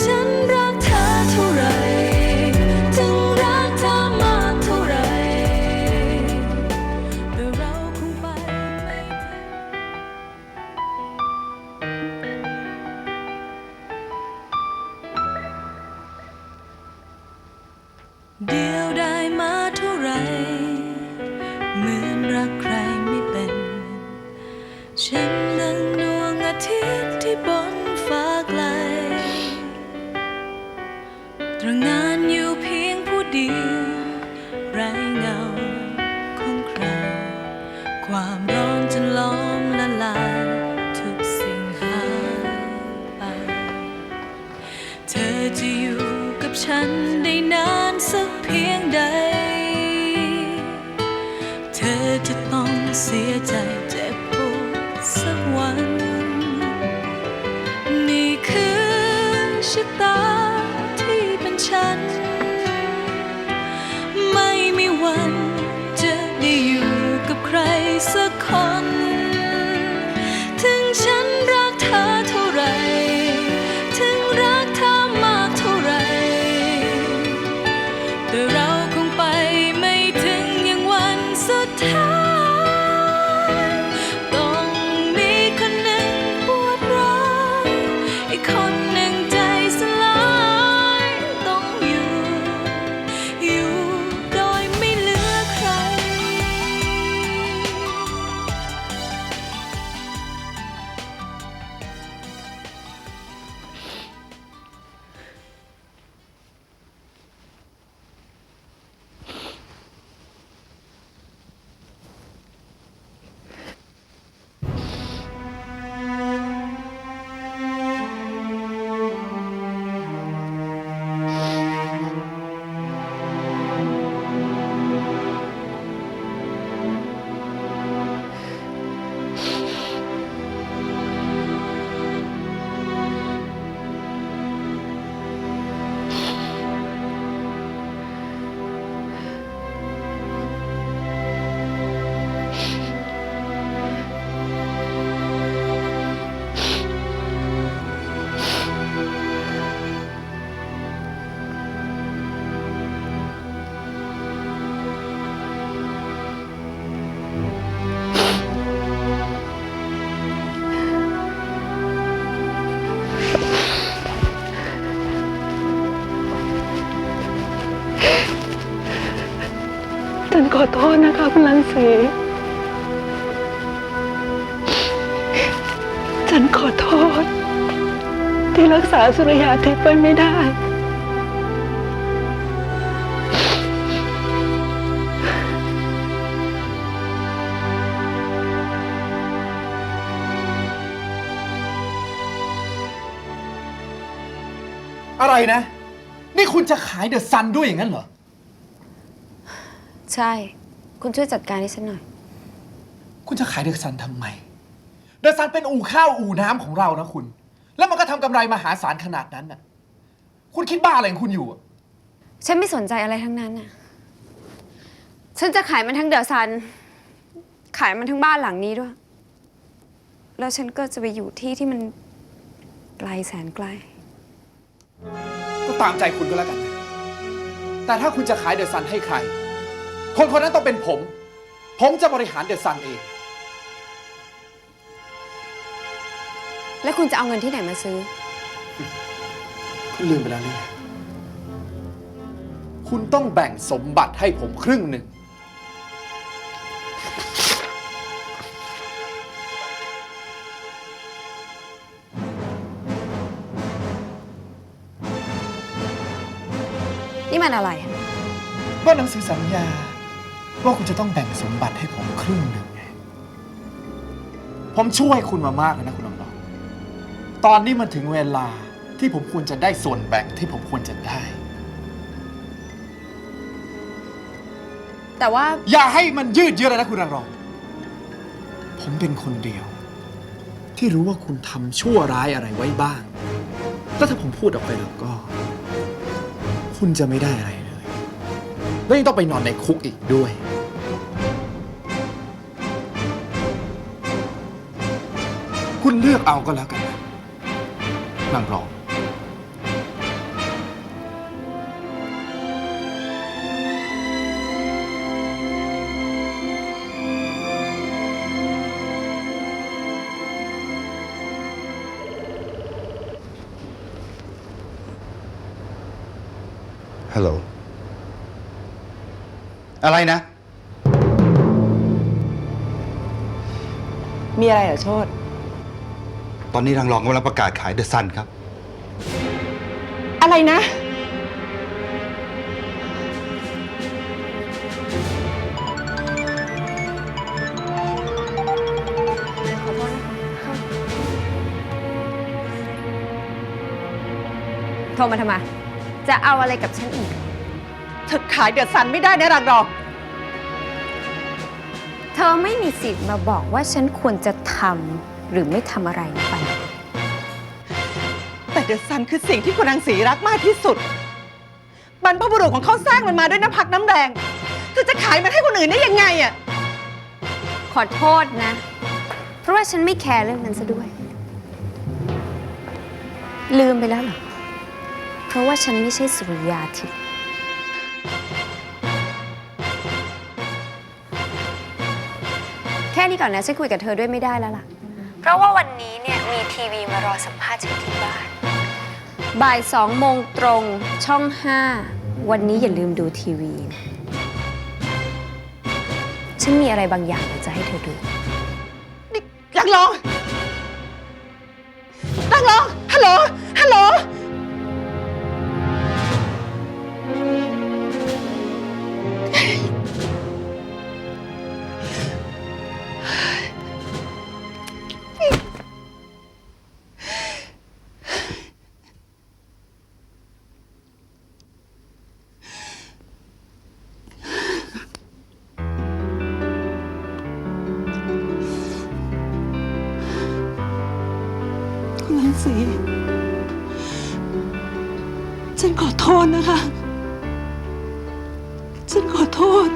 ฉันรักเธอเท่าไรถึงรักเธอมากเท่าไรแต่เราคงไปไม่ถึงเดียว ระงานอยู่เพียงผู้เดียวไร้เงาของใคร ความร้อนจนล้อมละลายทุกสิ่งหายไป เธอจะอยู่กับฉันได้นานสักเพียงใด เธอจะต้องเสียใจ นะคะคุณลังสีฉันขอโทษ ที่รักษาสุริยาทิพย์ไว้ไม่ได้ อะไรนะ นี่คุณจะขายเดอะซันด้วยอย่างนั้นเหรอ ใช่ คุณช่วยจัดการให้ฉันหน่อย คุณจะขายเดอะซันทำไม เดอะซันเป็นอู่ข้าวอู่น้ำของเรานะคุณ แล้วมันก็ทำกำไรมหาศาลขนาดนั้นน่ะ คุณคิดบ้าอะไรของคุณอยู่อะฉันไม่สนใจอะไรทั้งนั้นน่ะ ฉันจะขายมันทั้งเดอะซัน ขายมันทั้งบ้านหลังนี้ด้วย แล้วฉันก็จะไปอยู่ที่ที่มันไกลแสนไกล ก็ตามใจคุณก็แล้วกันนะแต่ถ้าคุณจะขายเดอะซันให้ใคร คนคนนั้นต้องเป็นผม ผมจะบริหารเดอะซันเอง แล้วคุณจะเอาเงินที่ไหนมาซื้อ คุณลืมไปแล้วนี่ไงคุณต้องแบ่งสมบัติให้ผมครึ่งหนึ่ง นี่มันอะไร ว่าหนังสือสัญญา ว่าคุณจะต้องแบ่งสมบัติให้ผมครึ่งหนึ่งไง ผมช่วยคุณมามากเลยนะคุณลองบอกตอนนี้มันถึงเวลาที่ผมควรจะได้ส่วนแบ่งที่ผมควรจะได้ แต่ว่าอย่าให้มันยืดเยื้อเลยนะคุณรังรอง ผมเป็นคนเดียว ที่รู้ว่าคุณทำชั่วร้ายอะไรไว้บ้าง แล้วถ้าผมพูดออกไปแล้วก็ คุณจะไม่ได้อะไรเลย แล้ยังต้องไปนอนในคุกอีกด้วย คุณเลือกเอาก็แล้วกันนะนางรอฮัลโหล อะไรนะ มีอะไรเหรอโชดตอนนี้ทางรองกำลังประกาศขายเดอะซันครับ อะไรนะ โทรมาทำไม จะเอาอะไรกับฉันอีก เธอขายเดือดสันไม่ได้นะรังรอง เธอไม่มีสิทธิ์มาบอกว่าฉันควรจะทำหรือไม่ทำอะไรไปแต่เดือดสันคือสิ่งที่คุณนางศรีรักมากที่สุด บรรพบุรุษของเขาสร้างมันมาด้วยน้ำพักน้ำแรง เธอจะขายมันให้คนอื่นได้ยังไงอะขอโทษนะ เพราะว่าฉันไม่แคร์เรื่องนั้นซะด้วย ลืมไปแล้วเหรอ เพราะว่าฉันไม่ใช่สุริยาทิพย์ นี้ก่อนนะฉันคุยกับเธอด้วยไม่ได้แล้วล่ะ เพราะว่าวันนี้เนี่ยมีทีวีมารอสัมภาษณ์ฉันที่บ้าน บ่ายสองโมงตรงช่องห้าวันนี้อย่าลืมดูทีวีนะฉันมีอะไรบางอย่างอยากจะให้เธอดู นี่รังรองรังรองฮัลโหลฮัลโหล ศรี ฉันขอโทษนะคะ ฉันขอโทษ